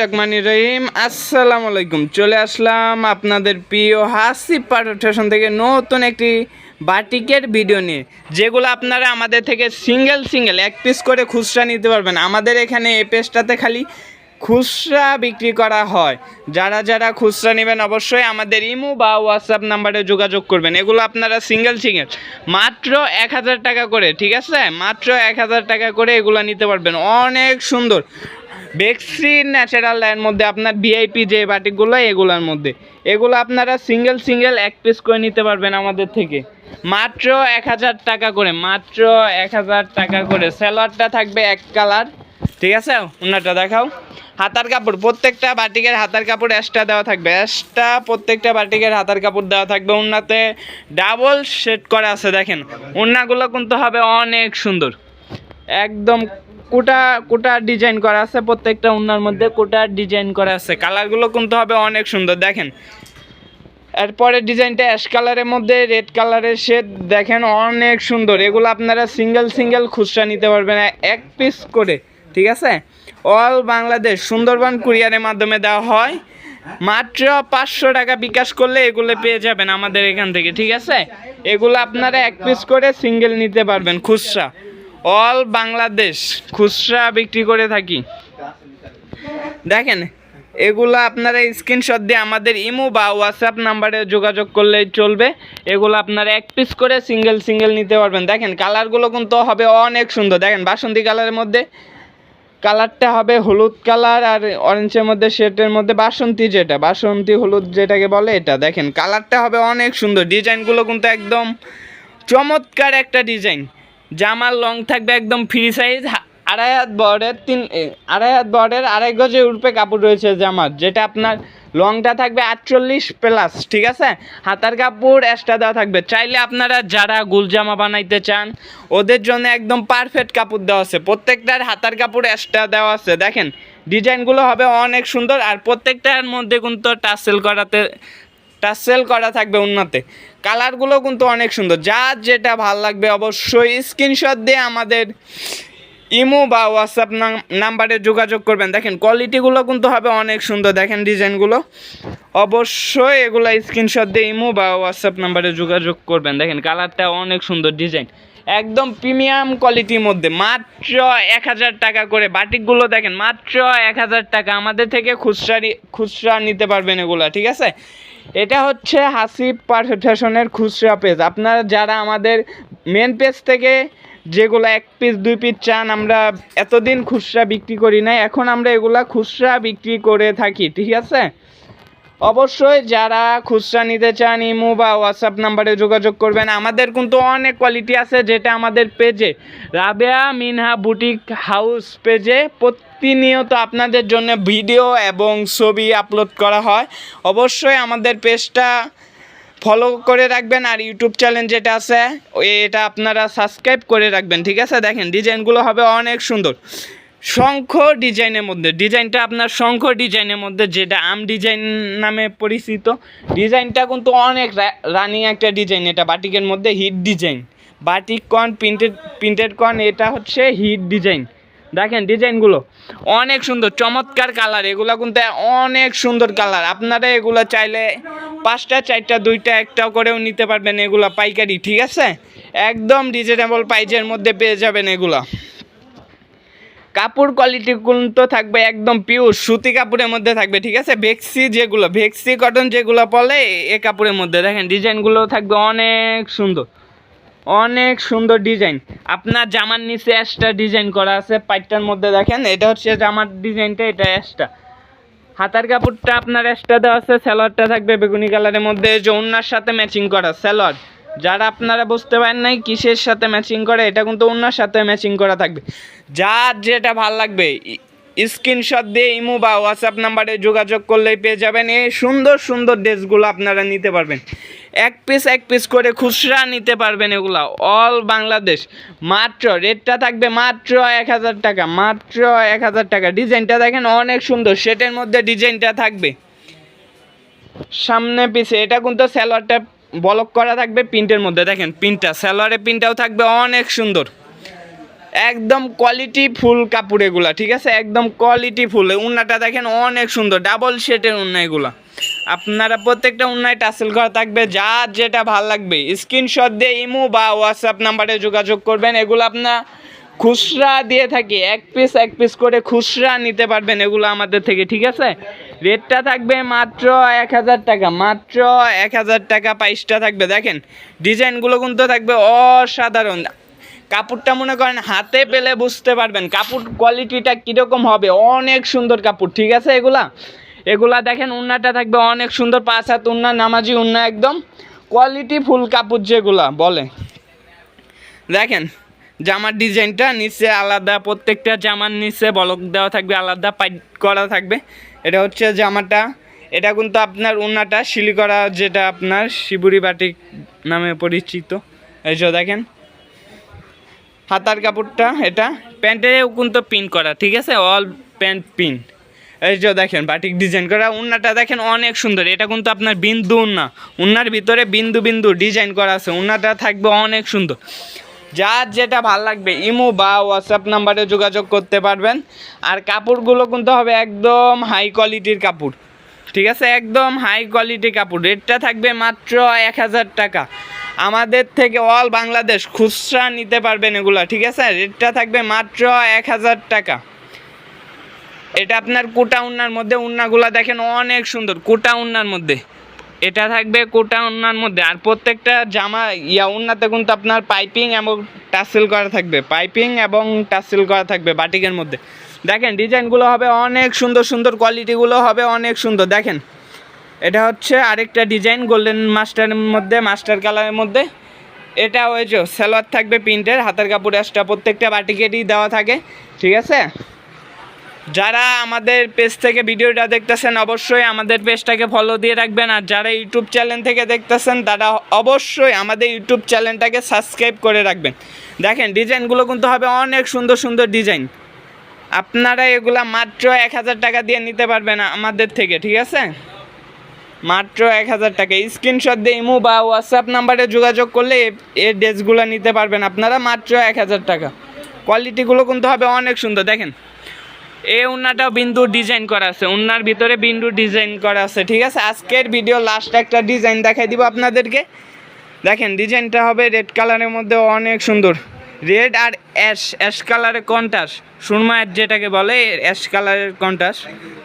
রহমানি রহিম। আসসালামু আলাইকুম। চলে আসলাম আপনাদের প্রিয় হাসিব পাঠন থেকে নতুন একটি বাটিকের ভিডিও নিয়ে, যেগুলো আপনারা আমাদের থেকে সিঙ্গেল সিঙ্গেল এক পিস করে খুচরা নিতে পারবেন। আমাদের এখানে এই পেজটাতে খালি খুচরা বিক্রি করা হয়। যারা যারা খুচরা নেবেন অবশ্যই আমাদের ইমো বা হোয়াটসঅ্যাপ নাম্বারে যোগাযোগ করবেন। এগুলো আপনারা সিঙ্গেল সিঙ্গেল মাত্র এক হাজার টাকা করে, ঠিক আছে? মাত্র এক হাজার টাকা করে এগুলো নিতে পারবেন। অনেক সুন্দর। বেক্সি ন্যাচারাল এর মধ্যে আপনার ভিআইপি যে বাটিকগুলো, এগুলোর মধ্যে। এগুলো আপনারা সিঙ্গেল সিঙ্গেল এক পিস করে নিতে পারবেন আমাদের থেকে। মাত্র এক হাজার টাকা করে, মাত্র এক হাজার টাকা করে। স্যালোয়ারটা থাকবে এক কালার ঠিক আছে? ওনারটা দেখাও। হাতার কাপড়, প্রত্যেকটা বাটিকের হাতার কাপড় এক্সট্রা দেওয়া থাকবে। এক্সট্রা প্রত্যেকটা বাটিকের হাতার কাপড় দেওয়া থাকবে ওনাতে ডাবল শেড করা আছে, দেখেন। ওনাগুলো কিন্তু হবে অনেক সুন্দর। একদম কোটা কোটা ডিজাইন করা আছে, প্রত্যেকটা ওনার মধ্যে কোটা ডিজাইন করা আছে। কালারগুলো কিন্তু হবে অনেক সুন্দর, দেখেন। এরপরে ডিজাইনটা অ্যাশ কালারের মধ্যে রেড কালারের শেড দেখেন অনেক সুন্দর। এগুলো আপনারা সিঙ্গেল সিঙ্গেল খুচরা নিতে পারবেন, এক পিস করে, ঠিক আছে? অল বাংলাদেশ সুন্দরবন কুরিয়ারের মাধ্যমে দেওয়া হয়। মাত্র পাঁচশো টাকা বিকাশ করলে এগুলো পেয়ে যাবেন আমাদের এখান থেকে, ঠিক আছে? এগুলো আপনারা এক পিস করে সিঙ্গেল নিতে পারবেন, খুচরা। অল বাংলাদেশ খুচরা বিক্রি করে থাকি। দেখেন, এগুলো আপনারা স্ক্রিনশট দিয়ে আমাদের ইমো বা হোয়াটসঅ্যাপ নাম্বারে যোগাযোগ করলেই চলবে। এগুলো আপনারা এক পিস করে সিঙ্গেল সিঙ্গেল নিতে পারবেন। দেখেন কালারগুলো কিন্তু হবে অনেক সুন্দর। দেখেন, বাসন্তী কালারের মধ্যে কালারটা হবে হলুদ কালার আর অরেঞ্জের মধ্যে শেটের মধ্যে বাসন্তী যেটা। বাসন্তী, হলুদ যেটাকে বলে এটা। দেখেন কালারটা হবে অনেক সুন্দর। ডিজাইনগুলো কিন্তু একদম চমৎকার একটা ডিজাইন জামার লং থাকবে একদম ফ্রি সাইজ আড়াই হাত বর্ডের তিন আড়াই হাত বর্ডের আড়াই গজের উপরে কাপড় রয়েছে জামার যেটা আপনার লংটা থাকবে আটচল্লিশ প্লাস ঠিক আছে? হাতার কাপড় এক্সট্রা দেওয়া থাকবে। চাইলে আপনারা যারা গুল জামা বানাইতে চান, ওদের জন্য একদম পারফেক্ট কাপড় দেওয়া আছে। প্রত্যেকটার হাতার কাপড় এক্সট্রা দেওয়া আছে। দেখেন ডিজাইনগুলো হবে অনেক সুন্দর, আর প্রত্যেকটার মধ্যে কিন্তু টাসেল করাতে টাসেল করা থাকবে উন্নতে। কালারগুলো কিন্তু অনেক সুন্দর। যার যেটা ভালো লাগবে অবশ্যই স্ক্রিনশট দিয়ে আমাদের ইমো বা হোয়াটসঅ্যাপ নাম্বারে যোগাযোগ করবেন। দেখেন কোয়ালিটিগুলো কিন্তু হবে অনেক সুন্দর। দেখেন ডিজাইনগুলো অবশ্যই এগুলো স্ক্রিনশট দিয়ে ইমো বা হোয়াটসঅ্যাপ নাম্বারে যোগাযোগ করবেন। দেখেন কালারটা অনেক সুন্দর ডিজাইন একদম প্রিমিয়াম কোয়ালিটির মধ্যে। মাত্র এক হাজার টাকা করে। বাটিকগুলো দেখেন, মাত্র এক হাজার টাকা। আমাদের থেকে খুচরা খুচরা নিতে পারবেন এগুলো, ঠিক আছে? এটা হচ্ছে হাসিব পারফেশনের খুচরা পেজ। আপনারা যারা আমাদের মেন পেজ থেকে যেগুলো এক পিস দুই পিস চান, আমরা এতদিন খুচরা বিক্রি করি না এখন আমরা এগুলা খুচরা বিক্রি করে থাকি, ঠিক আছে? অবশ্যই যারা খুচরা নিতে চান ইমো বা হোয়াটসঅ্যাপ নাম্বারে যোগাযোগ করবেন। আমাদের কিন্তু অনেক কোয়ালিটি আছে যেটা আমাদের পেজে। রাবেয়া মিনহা বুটিক হাউস পেজে প্রতিনিয়ত আপনাদের জন্য ভিডিও এবং ছবি আপলোড করা হয়। অবশ্যই আমাদের পেজটা ফলো করে রাখবেন আর ইউটিউব চ্যানেল যেটা আছে, এটা আপনারা সাবস্ক্রাইব করে রাখবেন। ঠিক আছে? দেখেন ডিজাইনগুলো হবে অনেক সুন্দর। শঙ্খ ডিজাইনের মধ্যে। ডিজাইনটা আপনার শঙ্খ ডিজাইনের মধ্যে, যেটা আম ডিজাইন নামে পরিচিত। ডিজাইনটা কিন্তু অনেক রানিং একটা ডিজাইন, এটা বাটিকের মধ্যে হিট ডিজাইন। বাটিক কন প্রিন্টেড প্রিন্টেড কন এটা হচ্ছে হিট ডিজাইন। দেখেন ডিজাইনগুলো অনেক সুন্দর, চমৎকার কালার। এগুলো কিন্তু অনেক সুন্দর কালার। আপনারা এগুলো চাইলে পাঁচটা, চারটা, দুইটা, একটাও করেও নিতে পারবেন এগুলো পাইকারি, ঠিক আছে? একদম রিজনেবল প্রাইজের মধ্যে পেয়ে যাবেন এগুলো। কাপড় কোয়ালিটি কিন্তু থাকবে একদম পিওর সুতি কাপড়ের মধ্যে থাকবে, ঠিক আছে? ভেক্সি যেগুলো, ভেক্সি কটন যেগুলো বলে এ কাপড়ের মধ্যে, দেখেন ডিজাইনগুলো থাকবে অনেক সুন্দর অনেক সুন্দর ডিজাইন আপনার জামার নিচে এক্সট্রা ডিজাইন করা আছে পাইটটার মধ্যে দেখেন, এটা হচ্ছে জামার ডিজাইনটা এটা এক্সট্রা হাতার কাপড়টা আপনার এক্সট্রা দেওয়া আছে স্যালোয়ারটা থাকবে বেগুনি কালারের মধ্যে যৌনার সাথে ম্যাচিং করা স্যালোয়ার যারা আপনারা বুঝতে পারেন নাই কিসের সাথে ম্যাচিং করে, এটা কিন্তু অন্যার সাথে ম্যাচিং করা থাকবে। যার যেটা ভালো লাগবে স্ক্রিনশট দিয়ে ইমো বা হোয়াটসঅ্যাপ নাম্বারে যোগাযোগ করলেই পেয়ে যাবেন। এই সুন্দর সুন্দর ড্রেসগুলো আপনারা নিতে পারবেন। এক পিস এক পিস করে খুচরা নিতে পারবেন এগুলা। অল বাংলাদেশ মাত্র রেটটা থাকবে মাত্র এক হাজার টাকা, মাত্র এক হাজার টাকা। ডিজাইনটা দেখেন অনেক সুন্দর সেটের মধ্যে ডিজাইনটা থাকবে। সামনে পিছে এটা কিন্তু স্যালোয়ারটা বলক করা থাকবে প্রিন্টের মধ্যে। দেখেন প্রিন্টটা স্যালোয়ারের প্রিন্টটাও থাকবে অনেক সুন্দর। একদম কোয়ালিটি ফুল কাপড় এগুলা, ঠিক আছে? একদম কোয়ালিটি ফুল। উন্নাটা দেখেন অনেক সুন্দর ডাবল শেটের উন্না এগুলা। আপনারা প্রত্যেকটা উন্নায় টাসেল করা থাকবে, যার যেটা ভালো লাগবে। স্ক্রিনশট দিয়ে ইমো বা হোয়াটসঅ্যাপ নাম্বারে যোগাযোগ করবেন। এগুলো আপনার খুচরা দিয়ে থাকি, এক পিস এক পিস করে খুচরা নিতে পারবেন এগুলো আমাদের থেকে, ঠিক আছে? রেটটা থাকবে মাত্র এক হাজার টাকা, মাত্র এক হাজার টাকা প্রাইসটা থাকবে। দেখেন, ডিজাইনগুলো কিন্তু থাকবে অসাধারণ। কাপড়টা মনে করেন হাতে পেলে বুঝতে পারবেন কাপড় কোয়ালিটিটা কীরকম হবে। অনেক সুন্দর কাপড়, ঠিক আছে এগুলা? এগুলা দেখেন, উন্নাটা থাকবে অনেক সুন্দর, পাঁচ হাত উন্না, নামাজি উন্না একদম। কোয়ালিটি ফুল কাপড় যেগুলা, বলে। দেখেন, জামার ডিজাইনটা নিচে আলাদা, প্রত্যেকটা জামার নিচে বলক দেওয়া থাকবে, আলাদা পাইট করা থাকবে। এটা হচ্ছে জামাটা। এটা কিন্তু আপনার উন্নাটা শিলি করা যেটা আপনার শিবুরি বাটিক নামে পরিচিত। এই যে দেখেন, হাতার কাপড়টা এটা। প্যান্টেও কিন্তু পিন করা, ঠিক আছে? অল প্যান্ট পিন এই যে দেখেন, বাটিক ডিজাইন করা। উন্নাটা দেখেন অনেক সুন্দর। এটা কিন্তু আপনার বিন্দু উন্না। উন্নার ভিতরে বিন্দু বিন্দু ডিজাইন করা আছে। উন্নাটা থাকবে অনেক সুন্দর। যার যেটা ভালো লাগবে, ইমো বা হোয়াটসঅ্যাপ নাম্বারে যোগাযোগ করতে পারবেন। আর কাপড়গুলো কিন্তু হবে একদম হাই কোয়ালিটির কাপড়। ঠিক আছে? একদম হাই কোয়ালিটির কাপড়। রেটটা থাকবে মাত্র এক হাজার টাকা। আমাদের থেকে অল বাংলাদেশ খুচরা নিতে পারবেন এগুলা। ঠিক আছে? রেটটা থাকবে মাত্র এক হাজার টাকা। এটা আপনার কোটা উন্নার মধ্যে, উন্নাগুলা দেখেন অনেক সুন্দর। কোটা উন্নার মধ্যে। এটা থাকবে কোটা উন্নার মধ্যে। আর প্রত্যেকটা জামা, ইয়া উন্নাতে কিন্তু আপনার পাইপিং এবং টাসেল করা থাকবে। পাইপিং এবং টাসেল করা থাকবে বাটিকের মধ্যে। দেখেন, ডিজাইনগুলো হবে অনেক সুন্দর সুন্দর, কোয়ালিটিগুলো হবে অনেক সুন্দর। দেখেন, এটা হচ্ছে আরেকটা ডিজাইন, গোল্ডেন মাস্টারের মধ্যে, মাস্টার কালারের মধ্যে। এটা হয়েছে সালোয়ার থাকবে প্রিন্টের, হাতের কাপড় এক্সট্রা প্রত্যেকটা বাটিকেরই দেওয়া থাকে। ঠিক আছে? যারা আমাদের পেজ থেকে ভিডিওটা দেখতেছেন, অবশ্যই আমাদের পেজটাকে ফলো দিয়ে রাখবেন। আর যারা ইউটিউব চ্যানেল থেকে দেখতেছেন, তারা অবশ্যই আমাদের ইউটিউব চ্যানেলটাকে সাবস্ক্রাইব করে রাখবেন। দেখেন ডিজাইনগুলো কিন্তু হবে অনেক সুন্দর সুন্দর ডিজাইন আপনারা এগুলা মাত্র এক হাজার টাকা দিয়ে নিতে পারবেন আমাদের থেকে, ঠিক আছে? মাত্র এক হাজার টাকা। স্ক্রিনশট দিয়ে ইমো বা হোয়াটসঅ্যাপ নাম্বারে যোগাযোগ করলে এ- ড্রেসগুলো নিতে পারবেন আপনারা মাত্র এক হাজার টাকা। কোয়ালিটিগুলো কিন্তু হবে অনেক সুন্দর। দেখেন এই উন্নাটাও বিন্দু ডিজাইন করা আছে। উন্নার ভিতরে বিন্দু ডিজাইন করা আছে, ঠিক আছে? আজকের ভিডিও লাস্ট একটা ডিজাইন দেখাই দিব আপনাদেরকে। দেখেন ডিজাইনটা হবে রেড কালারের মধ্যে, অনেক সুন্দর। রেড আর অ্যাশ অ্যাশ কালারের কন্টাস সুরমায়ের যেটাকে বলে অ্যাশ কালারের কন্টাস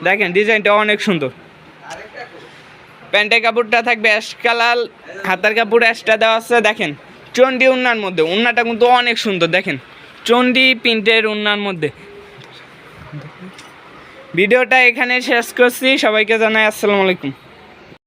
দেখেন ডিজাইনটা অনেক সুন্দর। প্যান্টের কাপড়টা থাকবে অ্যাশ কালার হাতার কাপড় অ্যাশটা দেওয়া আছে, দেখেন। চন্ডি উন্নার মধ্যে, উন্নাটা কিন্তু অনেক সুন্দর, দেখেন। চন্ডি প্রিন্টের উন্নার মধ্যে। ভিডিওটা এখানে শেষ করছি। সবাইকে জানাই আসসালামু আলাইকুম।